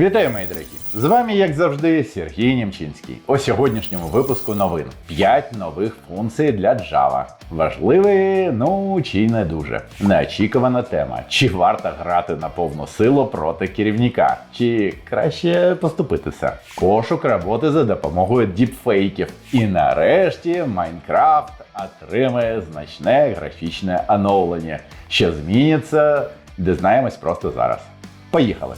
Вітаю, мої дорогі! З вами, як завжди, Сергій Німчинський. У сьогоднішньому випуску новин 5 нових функцій для Java. Важливі, ну чи не дуже. Неочікувана тема. Чи варто грати на повну силу проти керівника? Чи краще поступитися? Пошук роботи за допомогою діпфейків. І нарешті Майнкрафт отримає значне графічне оновлення, що зміниться, дізнаємось просто зараз. Поїхали!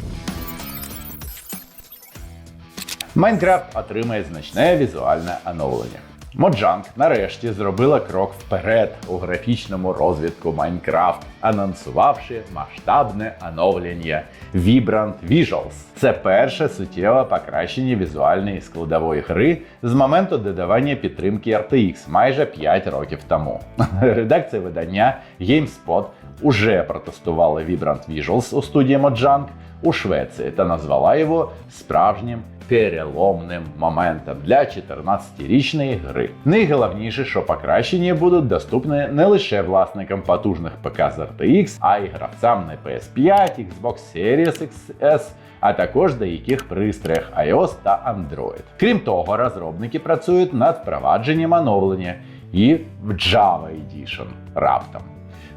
Майнкрафт отримає значне візуальне оновлення. Mojang нарешті зробила крок вперед у графічному розвитку Майнкрафт, анонсувавши масштабне оновлення Vibrant Visuals. Це перше суттєве покращення візуальної складової гри з моменту додавання підтримки RTX майже 5 років тому. Редакція видання GameSpot уже протестувала Vibrant Visuals у студії Mojang у Швеції та назвала його справжнім переломним моментом для 14-річної гри. Найголовніше, що покращення будуть доступні не лише власникам потужних ПК з RTX, а й гравцям на PS5, Xbox Series XS, а також деяких пристроях iOS та Android. Крім того, розробники працюють над впровадженням оновлення і в Java Edition раптом.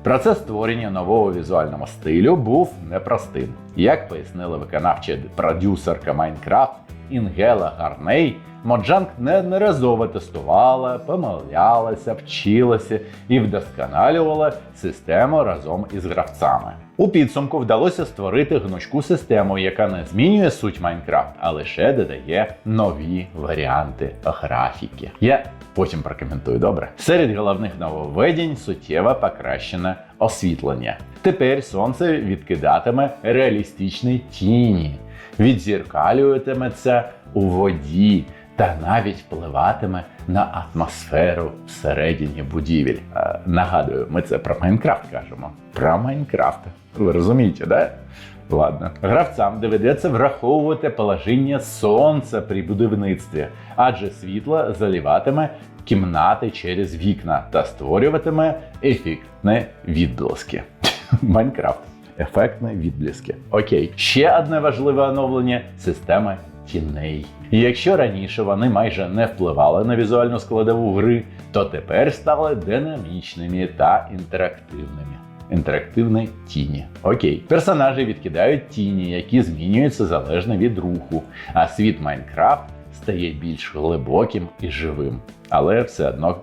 Процес створення нового візуального стилю був непростим. Як пояснила виконавча продюсерка Майнкрафт Інгела Гарней, Моджанг неодноразово тестувала, помилялася, вчилася і вдосконалювала систему разом із гравцями. У підсумку вдалося створити гнучку систему, яка не змінює суть Майнкрафт, а лише додає нові варіанти графіки. Я потім прокоментую добре. Серед головних нововведень суттєво покращене освітлення. Тепер сонце відкидатиме реалістичні тіні, відзеркалюватиметься у воді. Та навіть впливатиме на атмосферу всередині будівель. Нагадую, ми це про Майнкрафт кажемо. Про Майнкрафт. Ви розумієте, да? Ладно. Гравцям доведеться враховувати положення сонця при будівництві, адже світло заліватиме кімнати через вікна та створюватиме ефектні відблиски. Майнкрафт. Ефектні відблиски. Окей. Ще одне важливе оновлення система тіней. І якщо раніше вони майже не впливали на візуальну складову гри, то тепер стали динамічними та інтерактивними. Інтерактивні тіні. Окей. Персонажі відкидають тіні, які змінюються залежно від руху, а світ Майнкрафт стає більш глибоким і живим, але все одно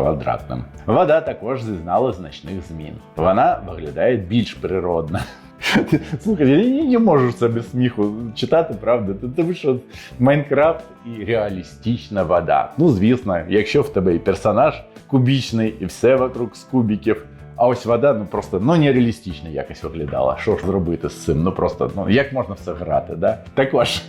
квадратним. Вода також зазнала значних змін. Вона виглядає більш природно. Слухай, я не можу без сміху читати, правда? Тому що Майнкрафт і реалістична вода. Ну, звісно, якщо в тебе і персонаж кубічний, і все вокруг з кубіків. А ось вода ну просто ну нереалістично якось виглядала. Що ж зробити з цим? Ну просто ну як можна в це грати, да? Також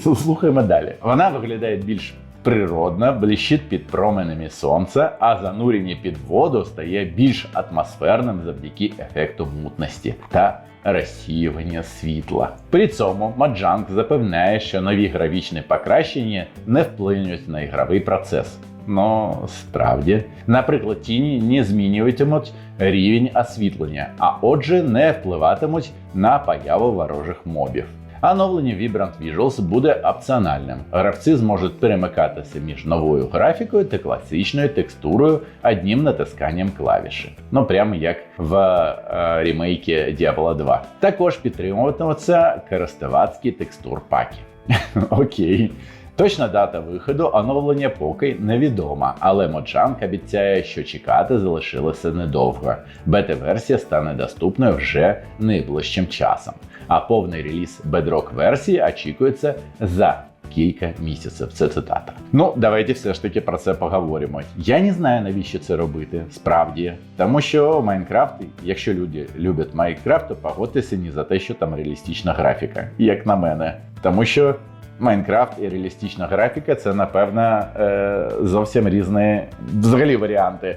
слухаємо далі. Вона виглядає більш природно, блищить під променями сонця, а занурення під воду стає більш атмосферним завдяки ефекту мутності та розсіювання світла. При цьому Маджанг запевняє, що нові графічні покращення не вплинуть на ігровий процес. Ну, справді, наприклад, тіні не змінюватимуть рівень освітлення, а отже, не впливатимуть на появу ворожих мобів. Оновлення Vibrant Visuals буде опціональним. Гравці зможуть перемикатися між новою графікою та класичною текстурою одним натисканням клавіші. Ну прямо як в е, ремейкі Diablo 2. Також підтримуватимуться користувацькі текстур паки. Окей. Точна дата виходу оновлення поки невідома, але Mojang обіцяє, що чекати залишилося недовго. Бета-версія стане доступною вже найближчим часом. А повний реліз Bedrock версії очікується за кілька місяців. Це цитата. Ну, давайте все ж таки про це поговоримо. Я не знаю, навіщо це робити, справді. Тому що Майнкрафт, якщо люди люблять Майнкрафт, то погодьтеся не за те, що там реалістична графіка, як на мене. Тому що Майнкрафт і реалістична графіка це, напевно, е, зовсім різні взагалі варіанти.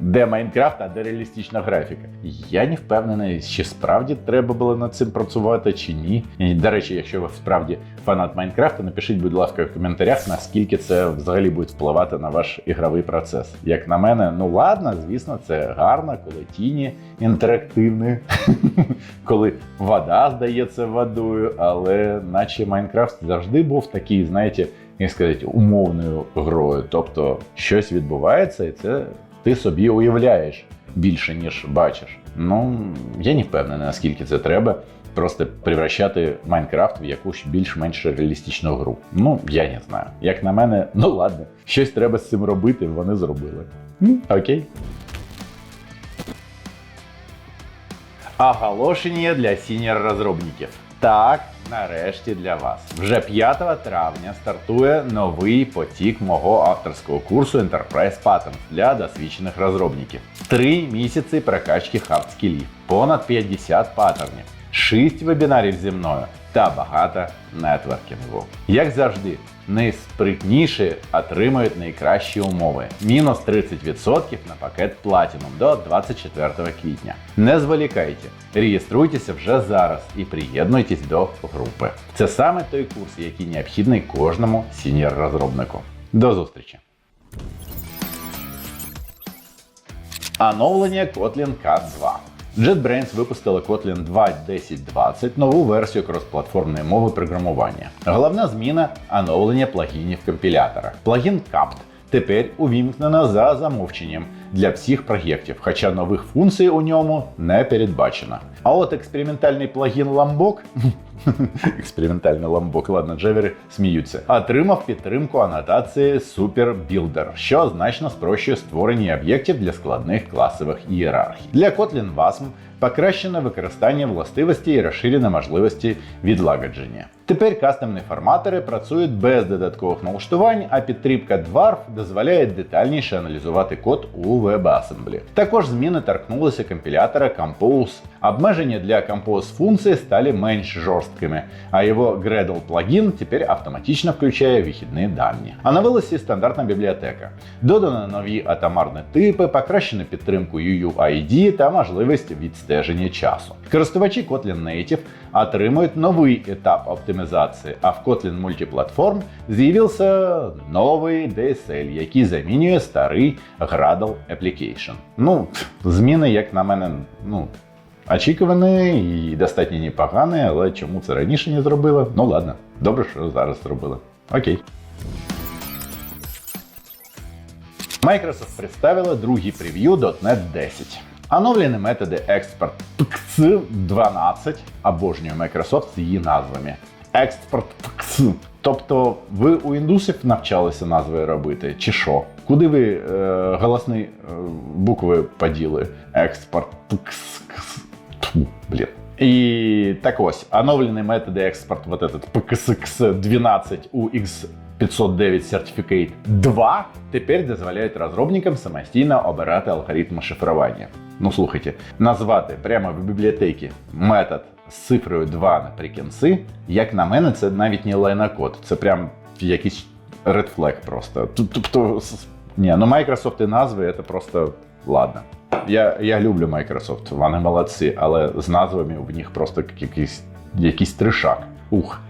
Де Майнкрафт, а де реалістична графіка? Я не впевнений, чи справді треба було над цим працювати, чи ні. До речі, якщо ви справді фанат Майнкрафта, напишіть, будь ласка, в коментарях, наскільки це взагалі буде впливати на ваш ігровий процес. Як на мене, ну ладно, звісно, це гарно, коли тіні інтерактивні, коли вода здається водою, але наче Майнкрафт завжди був такий, знаєте, як сказати, умовною грою. Тобто щось відбувається, і це ти собі уявляєш більше, ніж бачиш. Ну, я не впевнений, наскільки це треба. Просто превращати Майнкрафт в якусь більш-менш реалістичну гру. Ну, я не знаю. Як на мене, ну ладно, щось треба з цим робити, вони зробили. М, Окей. Оголошення для сіньор розробників. Так, нарешті для вас. Вже 5 травня стартує новий потік мого авторського курсу Enterprise Patterns для досвідчених розробників. Три місяці прокачки хард-скілів, понад 50 паттернів, 6 вебінарів зі мною та багато нетворкінгу. Як завжди, найспритніші отримують найкращі умови. Мінус 30% на пакет Platinum до 24 квітня. Не зволікайте, реєструйтеся вже зараз і приєднуйтесь до групи. Це саме той курс, який необхідний кожному сіньор розробнику. До зустрічі! Оновлення Kotlin Cat 2. JetBrains випустили Kotlin 2.10.20, нову версію кросплатформної мови програмування. Головна зміна оновлення плагінів компілятора. Плагін Capt тепер увімкнено за замовченням для всіх проєктів, хоча нових функцій у ньому не передбачено. А от експериментальний плагін Lambok Експериментальний ламбок, ладно, джевери сміються. Отримав підтримку анотації Super Builder, що значно спрощує створення об'єктів для складних класових ієрархій. Для Kotlin WASM покращене використання властивостей і розширені можливості відлагодження. Тепер кастомні форматори працюють без додаткових налаштувань, а підтримка Dwarf дозволяє детальніше аналізувати код у WebAssembly. Також зміни торкнулися компілятора Compose. Обмеження для Compose функції стали менш жорсткими, а його Gradle плагін тепер автоматично включає вихідні дані. Оновилася і стандартна бібліотека. Додано нові атомарні типи, покращено підтримку UUID та можливість відстеження часу. Користувачі Kotlin Native отримують новий етап оптимізації, а в Kotlin Multiplatform з'явився новий DSL, який замінює старий Gradle Application. Ну, зміни, як на мене, ну. Очікувані і достатньо непогані, але чому це раніше не зробили? Ну ладно, добре, що зараз зробили. Окей. Microsoft представила другий прев'ю .NET 10. Оновлені методи Export PX 12. Обожнюю Microsoft з її назвами. Export PX. Тобто ви у індусів навчалися назви робити, чи що? Куди ви е, голосні е, букви поділи? Export PX. Тьфу, блін. І так ось, оновлені методи експорт, вот этот PXX 12 у X509 Certificate 2 тепер дозволяють розробникам самостійно обирати алгоритми шифрування. Ну слухайте, назвати прямо в бібліотекі метод з цифрою 2 наприкінці, як на мене, це навіть не лайнокод, це прям якийсь red flag просто. Тобто, ні, ну Microsoft і назви це просто ладно. Я, я люблю Microsoft, вони молодці, але з назвами в них просто якийсь, якийсь тришак. Ух.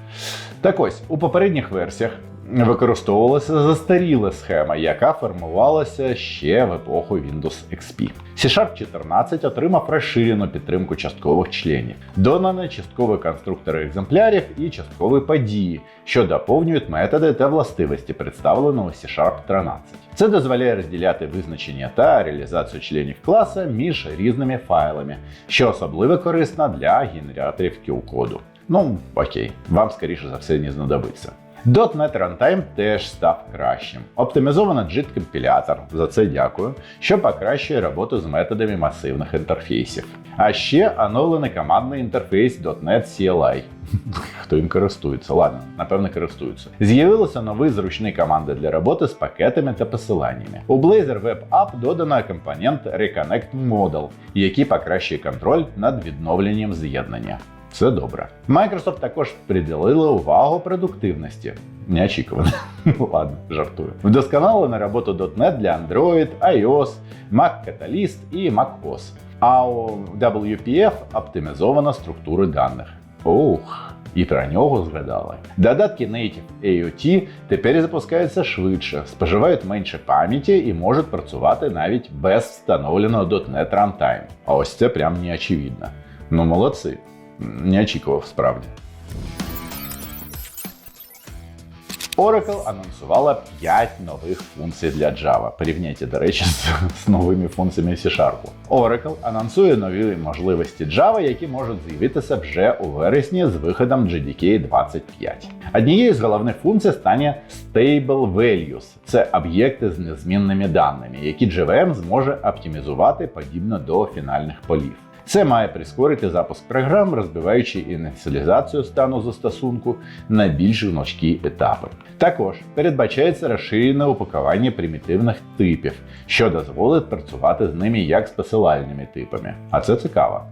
Так ось, у попередніх версіях використовувалася застаріла схема, яка формувалася ще в епоху Windows XP. C-Sharp 14 отримав розширену підтримку часткових членів, додані часткові конструктори екземплярів і часткові події, що доповнюють методи та властивості представленого C-Sharp 13. Це дозволяє розділяти визначення та реалізацію членів класа між різними файлами, що особливо корисно для генераторів Q-коду. Ну, окей, вам скоріше за все не знадобиться. .NET Runtime теж став кращим. Оптимізовано JIT-компілятор, за це дякую, що покращує роботу з методами масивних інтерфейсів. А ще оновлений командний інтерфейс .NET CLI. Хто їм користується? Ладно, напевно, користуються. З'явилися нові зручні команди для роботи з пакетами та посиланнями. У Blazor Web App додано компонент Reconnect Model, який покращує контроль над відновленням з'єднання. Все добре. Microsoft також приділили увагу продуктивності. Неочікувано. Ладно, жартую. Вдосконалили роботу .NET для Android, iOS, Mac Catalyst і macOS. А у WPF оптимізовано структури даних. Ух, і про нього згадали. Додатки Native AOT тепер запускаються швидше, споживають менше пам'яті і можуть працювати навіть без встановленого .NET Runtime. А ось це прям не очевидно. Ну молодці. Не очікував справді. Oracle анонсувала 5 нових функцій для Java. Порівняйте, до речі, з, з новими функціями C-Sharp. Oracle анонсує нові можливості Java, які можуть з'явитися вже у вересні з виходом JDK 25. Однією з головних функцій стане Stable Values. Це об'єкти з незмінними даними, які JVM зможе оптимізувати подібно до фінальних полів. Це має прискорити запуск програм, розбиваючи ініціалізацію стану застосунку на більш гнучкі етапи. Також передбачається розширене упакування примітивних типів, що дозволить працювати з ними як з посилальними типами. А це цікаво.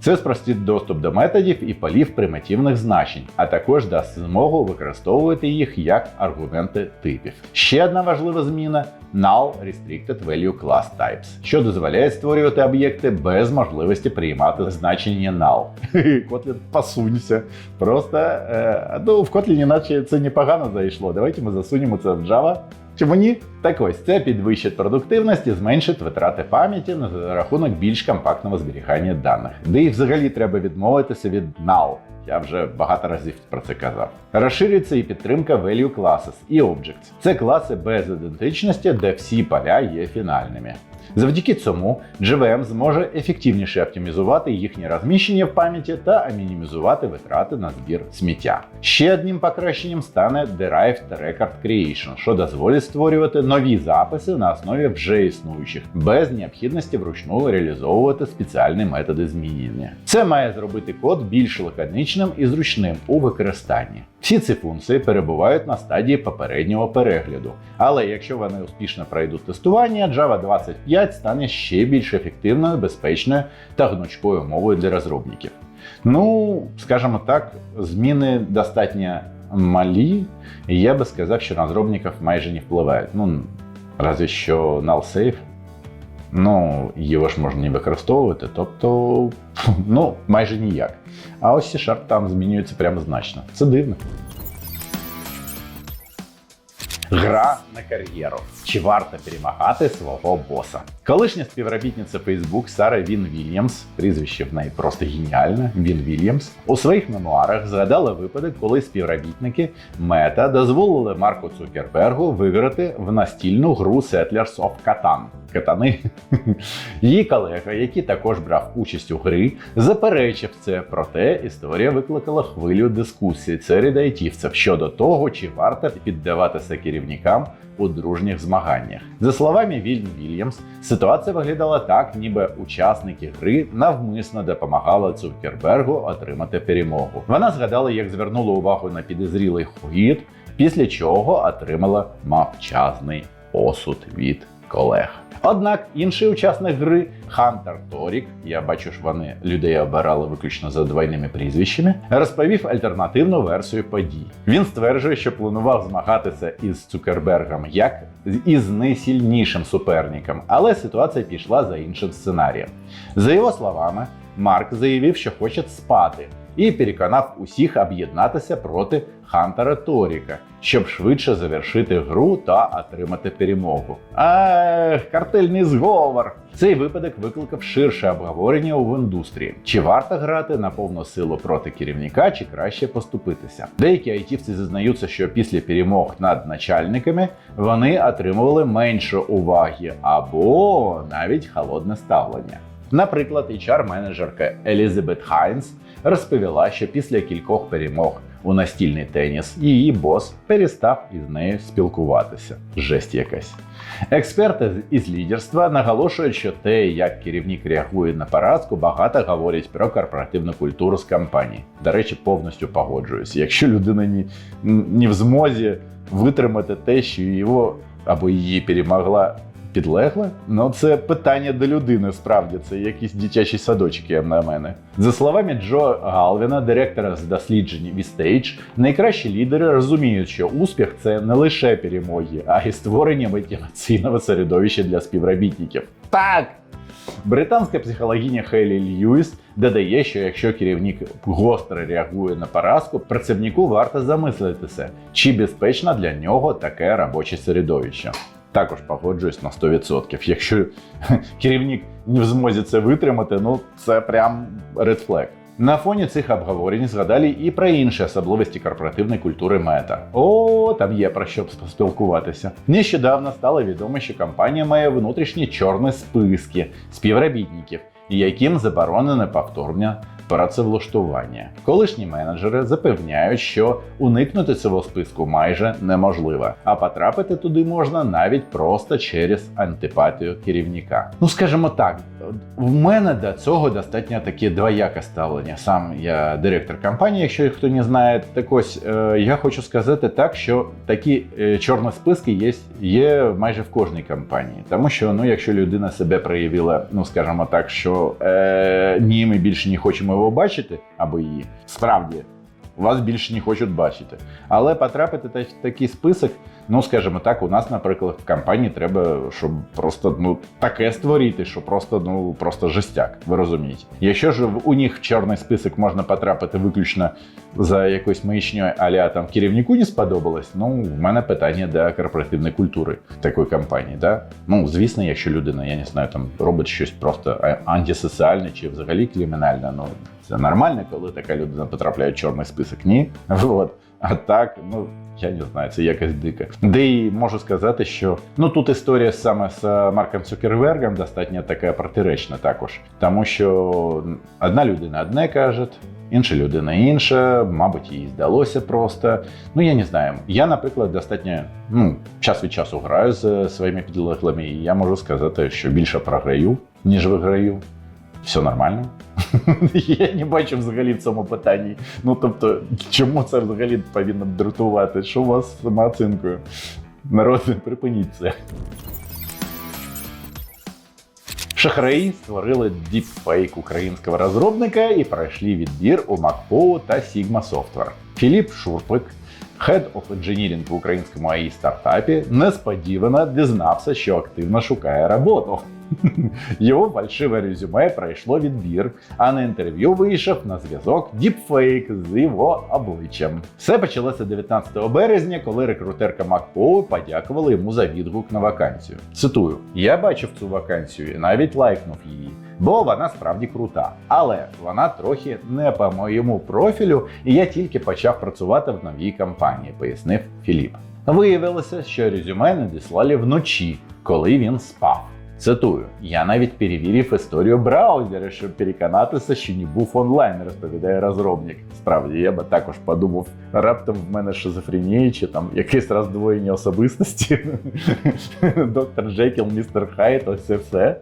Це спростить доступ до методів і полів примітивних значень, а також дасть змогу використовувати їх як аргументи типів. Ще одна важлива зміна null restricted value class types, що дозволяє створювати об'єкти без можливості приймати значення null. Kotlin, посунься. Просто е, ну, в Kotlin наче це непогано зайшло. Давайте ми засунемо це в Java. Чому ні? Так ось це підвищить продуктивність і зменшить витрати пам'яті на рахунок більш компактного зберігання даних. Де і взагалі треба відмовитися від NAL. Я вже багато разів про це казав. Розширюється і підтримка value classes і objects. Це класи без ідентичності, де всі поля є фінальними. Завдяки цьому JVM зможе ефективніше оптимізувати їхнє розміщення в пам'яті та мінімізувати витрати на збір сміття. Ще одним покращенням стане Derived Record Creation, що дозволить створювати нові записи на основі вже існуючих, без необхідності вручну реалізовувати спеціальні методи змінення. Це має зробити код більш лаконічним і зручним у використанні. Всі ці функції перебувають на стадії попереднього перегляду, але якщо вони успішно пройдуть тестування, Java 25 стане ще більш ефективною, безпечною та гнучкою мовою для розробників. Ну, скажімо так, зміни достатньо малі, і я би сказав, що розробників майже не впливають. Ну, разве що null safe, ну, його ж можна не використовувати, тобто, ну, майже ніяк. А ось C-Sharp там змінюється прямо значно. Це дивно. Гра на кар'єру. Чи варто перемагати свого боса? Колишня співробітниця Facebook Сара Він Вільямс, прізвище в неї просто геніальне. Він Вільямс, у своїх мемуарах згадала випадок, коли співробітники Мета дозволили Марку Цукербергу виграти в настільну гру Settlers of Catan. Катани. Її колега, який також брав участь у грі, заперечив це. Проте історія викликала хвилю дискусії серед айтівців щодо того, чи варто піддаватися керівникам у дружніх змаганнях. За словами Вільн Вільямс, ситуація виглядала так, ніби учасники гри навмисно допомагали Цукербергу отримати перемогу. Вона згадала, як звернула увагу на підозрілий хід, після чого отримала мовчазний осуд від колег. Однак інший учасник гри Хантер Торік, я бачу, що вони людей обирали виключно за двойними прізвищами, розповів альтернативну версію подій. Він стверджує, що планував змагатися із Цукербергом як із найсильнішим суперником, але ситуація пішла за іншим сценарієм. За його словами, Марк заявив, що хоче спати. І переконав усіх об'єднатися проти Хантера Торіка, щоб швидше завершити гру та отримати перемогу. Ех, картельний зговор. Цей випадок викликав ширше обговорення у індустрії. Чи варто грати на повну силу проти керівника, чи краще поступитися? Деякі айтівці зізнаються, що після перемог над начальниками вони отримували менше уваги або навіть холодне ставлення. Наприклад, HR-менеджерка Елізабет Хайнс розповіла, що після кількох перемог у настільний теніс її бос перестав із нею спілкуватися. Жесть якась. Експерти із лідерства наголошують, що те, як керівник реагує на поразку, багато говорять про корпоративну культуру з компанії. До речі, повністю погоджуюсь. Якщо людина не, не в змозі витримати те, що його або її перемогла підлегле? Ну, це питання до людини, справді, це якісь дитячі садочки як на мене. За словами Джо Галвіна, директора з досліджень Vistage, найкращі лідери розуміють, що успіх це не лише перемоги, а й створення мотиваційного середовища для співробітників. Так! Британська психологиня Хейлі Льюіс додає, що якщо керівник гостро реагує на поразку, працівнику варто замислитися, чи безпечно для нього таке робоче середовище. Також погоджуюсь на 100%. Якщо керівник не в змозі це витримати, ну це прям flag. На фоні цих обговорень згадали і про інші особливості корпоративної культури мета. О, там є про що поспілкуватися. Нещодавно стало відомо, що компанія має внутрішні чорні списки співробітників, яким заборонене повторне працевлаштування. Колишні менеджери запевняють, що уникнути цього списку майже неможливо, а потрапити туди можна навіть просто через антипатію керівника. Ну скажімо так, в мене до цього достатньо таке двояке ставлення. Сам я директор компанії, якщо хто не знає, так ось е, я хочу сказати так, що такі е, чорні списки є, є майже в кожній компанії. Тому що ну, якщо людина себе проявила, ну скажімо так, що е, ні, ми більше не хочемо його бачите, або її справді. Вас більше не хочуть бачити. Але потрапити в такий список, ну скажімо так, у нас, наприклад, в компанії треба, щоб просто ну таке створити, що просто ну просто жестяк. Ви розумієте? Якщо ж у них в чорний список можна потрапити виключно за якоюсь маячньою, аля там керівнику не сподобалось, ну в мене питання до корпоративної культури такої компанії. Да? Ну звісно, якщо людина, я не знаю, там робить щось просто антисоціальне чи взагалі кримінальне, ну це нормально, коли така людина потрапляє в чорний список. Ні. От. А так, ну я не знаю, це якось дико. Де і можу сказати, що ну тут історія саме з Марком Цукербергом достатньо така протиречна також. Тому що одна людина одне каже, інша людина інша, мабуть, їй здалося просто. Ну я не знаю. Я, наприклад, достатньо ну, час від часу граю з своїми підлеглими, і я можу сказати, що більше програю, ніж виграю. Все нормально. Я не бачу взагалі в цьому питанні. Ну тобто, чому це взагалі повинно дратувати? Що у вас з самооцінкою? Народ, припиніть це. Шахраї створили діпфейк українського розробника і пройшли відбір у MacPo та Sigma Software. Філіп Шурпик, Head of Engineering в українському AI стартапі, несподівано дізнався, що активно шукає роботу. Його фальшиве резюме пройшло відбір, а на інтерв'ю вийшов на зв'язок діпфейк з його обличчям. Все почалося 19 березня, коли рекрутерка MacPo подякувала йому за відгук на вакансію. Цитую: я бачив цю вакансію і навіть лайкнув її. Бо вона справді крута, але вона трохи не по моєму профілю, і я тільки почав працювати в новій компанії, пояснив Філіп. Виявилося, що резюме надіслали вночі, коли він спав. Цитую: я навіть перевірив історію браузера, щоб переконатися, що не був онлайн, розповідає розробник. Справді, я би також подумав, раптом в мене шизофренія чи там якесь роздвоєння особистості. Доктор Джекіл, містер Хайт, ось все.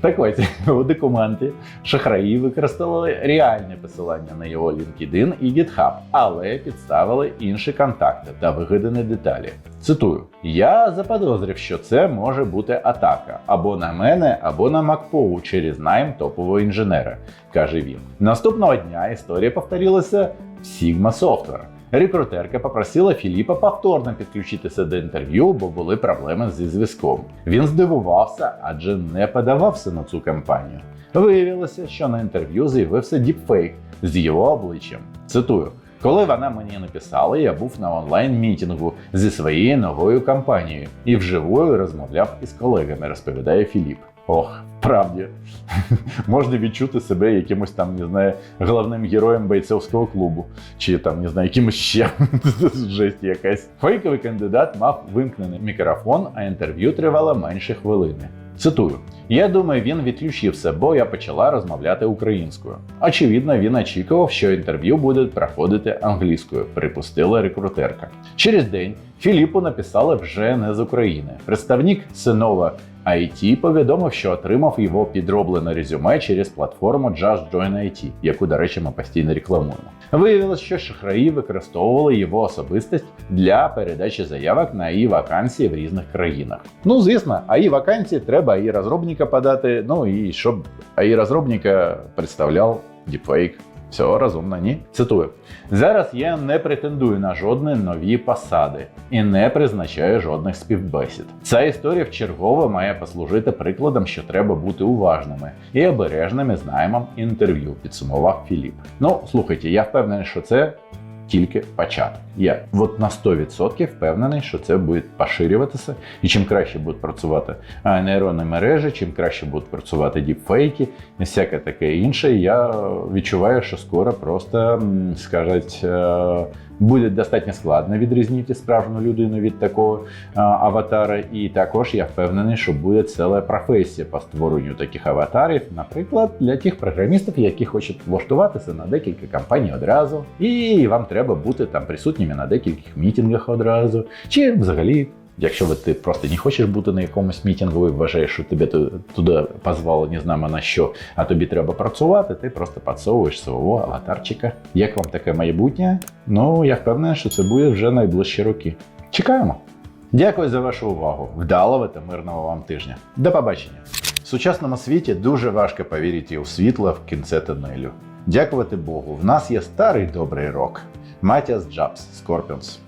Так ось у документі шахраї використали реальне посилання на його LinkedIn і GitHub, але підставили інші контакти та вигадані деталі. Цитую: я заподозрив, що це може бути атака або на мене, або на MacPo через найм топового інженера, каже він. Наступного дня історія повторилася в Sigma Software. Рекрутерка попросила Філіпа повторно підключитися до інтерв'ю, бо були проблеми зі зв'язком. Він здивувався, адже не подавався на цю кампанію. Виявилося, що на інтерв'ю з'явився діпфейк з його обличчям. Цитую. Коли вона мені написала, я був на онлайн-мітінгу зі своєю новою компанією і вживою розмовляв із колегами, розповідає Філіп. Ох, правді, можна відчути себе якимось там, не знаю, головним героєм бойцовського клубу, чи там, не знаю, якимось ще жесть якась. Фейковий кандидат мав вимкнений мікрофон, а інтерв'ю тривало менше хвилини. Цитую: я думаю, він відключився, бо я почала розмовляти українською. Очевидно, він очікував, що інтерв'ю буде проходити англійською, припустила рекрутерка. Через день Філіпу написали вже не з України. Представник Синова IT повідомив, що отримав його підроблене резюме через платформу Just Join IT, яку, до речі, ми постійно рекламуємо. Виявилось, що шахраї використовували його особистість для передачі заявок на і вакансії в різних країнах. Ну, звісно, АІ вакансії треба і розробника подати, ну і щоб АІ розробника представляв діпфейк. Все розумно, ні? Цитую: зараз я не претендую на жодні нові посади і не призначаю жодних співбесід. Ця історія вчергово має послужити прикладом, що треба бути уважними і обережними з наймом інтерв'ю, підсумував Філіп. Ну, слухайте, я впевнений, що це. Тільки початок. Я от на 100% впевнений, що це буде поширюватися, і чим краще будуть працювати нейронні мережі, чим краще будуть працювати діпфейки і всяке таке інше. Я відчуваю, що скоро просто скажуть. Буде достатньо складно відрізнити справжню людину від такого аватара, і також я впевнений, що буде ціла професія по створенню таких аватарів, наприклад, для тих програмістів, які хочуть влаштуватися на декілька компаній одразу, і вам треба бути там присутніми на декількох мітингах одразу, чи взагалі. Якщо ти просто не хочеш бути на якомусь мітингу і вважаєш, що тебе туди позвали не знаємо на що, а тобі треба працювати, ти просто підсовуєш свого аватарчика. Як вам таке майбутнє? Ну, я впевнений, що це буде вже найближчі роки. Чекаємо. Дякую за вашу увагу. Вдалого та мирного вам тижня. До побачення. В сучасному світі дуже важко повірити у світло в кінці тунелю. Дякувати Богу, в нас є старий добрий рок. Матіас Джабс Scorpions.